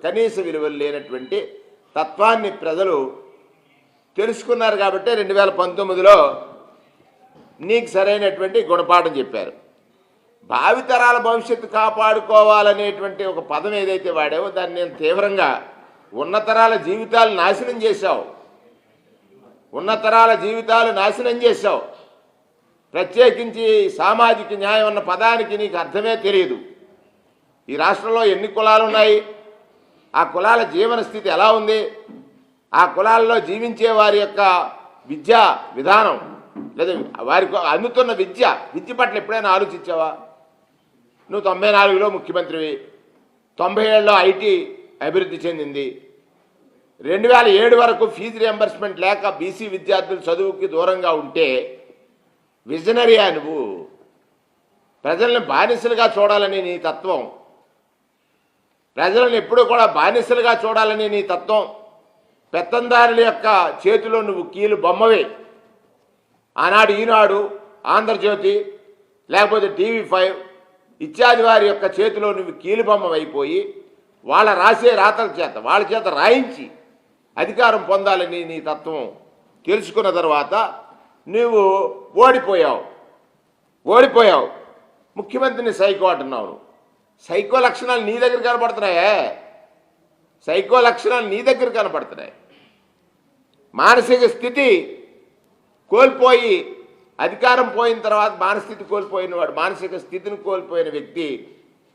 కనీస విలువలు లేనటువంటి తత్వాన్ని ప్రజలు తెలుసుకున్నారు కాబట్టి రెండు వేల పంతొమ్మిదిలో నీకు సరైనటువంటి గుణపాఠం చెప్పారు. భావితరాల భవిష్యత్తు కాపాడుకోవాలనేటువంటి ఒక పదం ఏదైతే వాడావో దాన్ని నేను తీవ్రంగా ఉన్నతరాల జీవితాలు నాశనం చేశావు. ఉన్నతరాల జీవితాలు నాశనం చేశావు. ప్రత్యేకించి సామాజిక న్యాయం అన్న పదానికి నీకు అర్థమే తెలియదు. ఈ రాష్ట్రంలో ఎన్ని కులాలు ఉన్నాయి? ఆ కులాల జీవన స్థితి ఎలా ఉంది? ఆ కులాల్లో జీవించే వారి యొక్క విద్యా విధానం లేదా వారికి అందుతున్న విద్య విద్య పట్ల ఎప్పుడైనా ఆలోచించావా? నువ్వు తొంభై నాలుగులో ముఖ్యమంత్రివి తొంభై ఏళ్ళలో ఐటీ అభివృద్ధి చెందింది. రెండు వేల ఏడు వరకు ఫీజు రియంబర్స్మెంట్ లేక బీసీ విద్యార్థులు చదువుకి దూరంగా ఉంటే విజనరీయా నువ్వు? ప్రజల్ని బానిసలుగా చూడాలని నీ తత్వం ప్రజలను ఎప్పుడూ కూడా బానిసలుగా చూడాలని నీ తత్వం పెత్తందారుల యొక్క చేతిలో నువ్వు కీలు బొమ్మవే. ఆనాడు ఈనాడు ఆంధ్రజ్యోతి లేకపోతే టీవీ ఫైవ్ ఇత్యాది వారి యొక్క చేతిలో నువ్వు కీలుబొమ్మవైపోయి వాళ్ళ రాసే రాతల చేత వాళ్ళ చేత రాయించి అధికారం పొందాలని నీ తత్వం తెలుసుకున్న తర్వాత నువ్వు ఓడిపోయావు. ఓడిపోయావు. ముఖ్యమంత్రిని సైకో అంటున్నావు నువ్వు. సైకో లక్షణాలు నీ దగ్గర కనపడుతున్నాయే? సైకో లక్షణాలు నీ దగ్గర కనపడుతున్నాయి? మానసిక స్థితి కోల్పోయి అధికారం పోయిన తర్వాత మానస్థితి కోల్పోయిన వాడు మానసిక స్థితిని కోల్పోయిన వ్యక్తి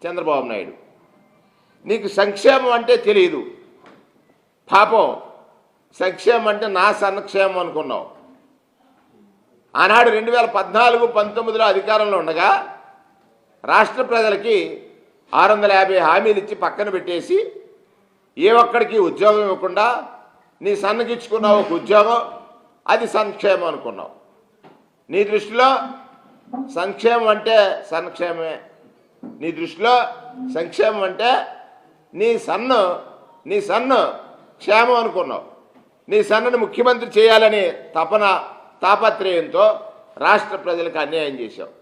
చంద్రబాబు నాయుడు. నీకు సంక్షేమం అంటే తెలియదు పాపం సంక్షేమం అంటే నా సంక్షేమం అనుకున్నావు. ఆనాడు రెండు వేల పద్నాలుగు పంతొమ్మిదిలో అధికారంలో ఉండగా రాష్ట్ర ప్రజలకి ఆరు వందల యాభై హామీలు ఇచ్చి పక్కన పెట్టేసి ఏ ఒక్కడికి ఉద్యోగం ఇవ్వకుండా నీ సన్నగిచ్చుకున్నావు ఒక ఉద్యోగం అది సంక్షేమం అనుకున్నావు. నీ దృష్టిలో సంక్షేమం అంటే సంక్షేమమే. నీ దృష్టిలో సంక్షేమం అంటే నీ సన్ను నీ సన్ను క్షేమం అనుకున్నావు. నీ సన్నను ముఖ్యమంత్రి చేయాలని తపన తాపత్రయంతో రాష్ట్ర ప్రజలకు అన్యాయం చేశావు.